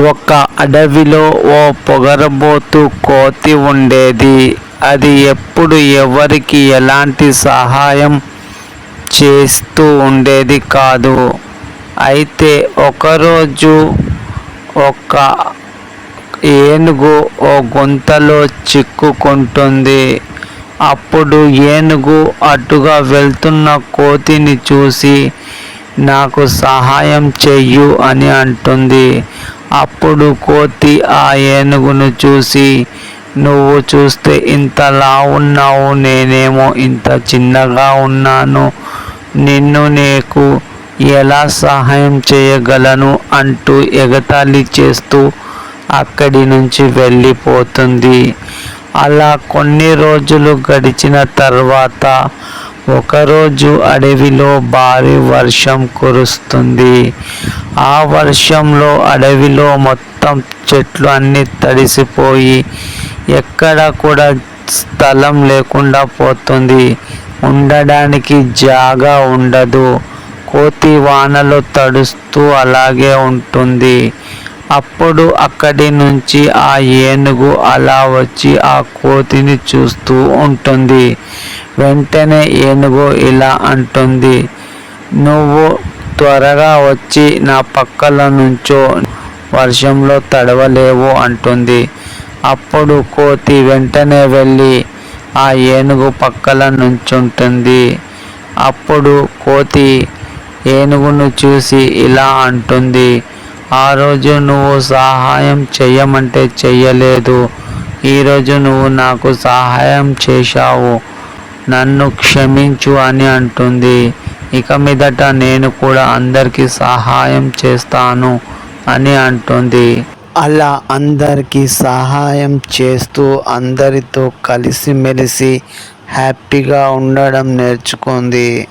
ఒక అడవిలో ఓ పొగరబోతు కోతి ఉండేది. అది ఎప్పుడు ఎవరికి ఎలాంటి సహాయం చేస్తూ ఉండేది కాదు. అయితే ఒకరోజు ఒక ఏనుగు ఓ గుంతలో చిక్కుకుంటుంది. అప్పుడు ఏనుగు అటుగా వెళ్తున్న కోతిని చూసి నాకు సహాయం చెయ్యు అని అంటుంది. అప్పుడు కోతి ఆ ఏనుగును చూసి నువ్వు చూస్తే ఇంతలా ఉన్నావు నేనేమో ఇంత చిన్నగా ఉన్నాను. నిన్ను నీకు ఎలా సహాయం చేయగలను? అంటూ ఎగతాళి చేస్తూ అక్కడి నుంచి వెళ్ళిపోతుంది. అలా కొన్ని రోజులు గడిచిన తర్వాత ఒకరోజు అడవిలో భారీ వర్షం కురుస్తుంది. ఆ వర్షంలో అడవిలో మొత్తం చెట్లు అన్నీ తడిసిపోయి ఎక్కడ కూడా స్థలం లేకుండా పోతుంది. ఉండడానికి జాగా ఉండదు. కోతి వానలో తడుస్తూ అలాగే ఉంటుంది. అప్పుడు అక్కడి నుంచి ఆ ఏనుగు అలా వచ్చి ఆ కోతిని చూస్తూ ఉంటుంది. వెంటనే ఏనుగు ఇలా అంటుంది నువ్వు త్వరగా వచ్చి నా పక్కల నుంచో వర్షంలో తడవలేవు అంటుంది. అప్పుడు కోతి వెంటనే వెళ్ళి ఆ ఏనుగు పక్కల నుంచుంటుంది. అప్పుడు కోతి ఏనుగును చూసి ఇలా అంటుంది ఆ రోజు నువ్వు సహాయం చెయ్యమంటే చెయ్యలేదు. ఈరోజు నువ్వు నాకు సహాయం చేశావు. నన్ను క్షమించు అని అంటుంది. ఇక మీదట నేను కూడా అందరికీ సహాయం చేస్తాను అని అంటుంది. అలా అందరికీ సహాయం చేస్తూ అందరితో కలిసిమెలిసి హ్యాపీగా ఉండడం నేర్చుకుంది.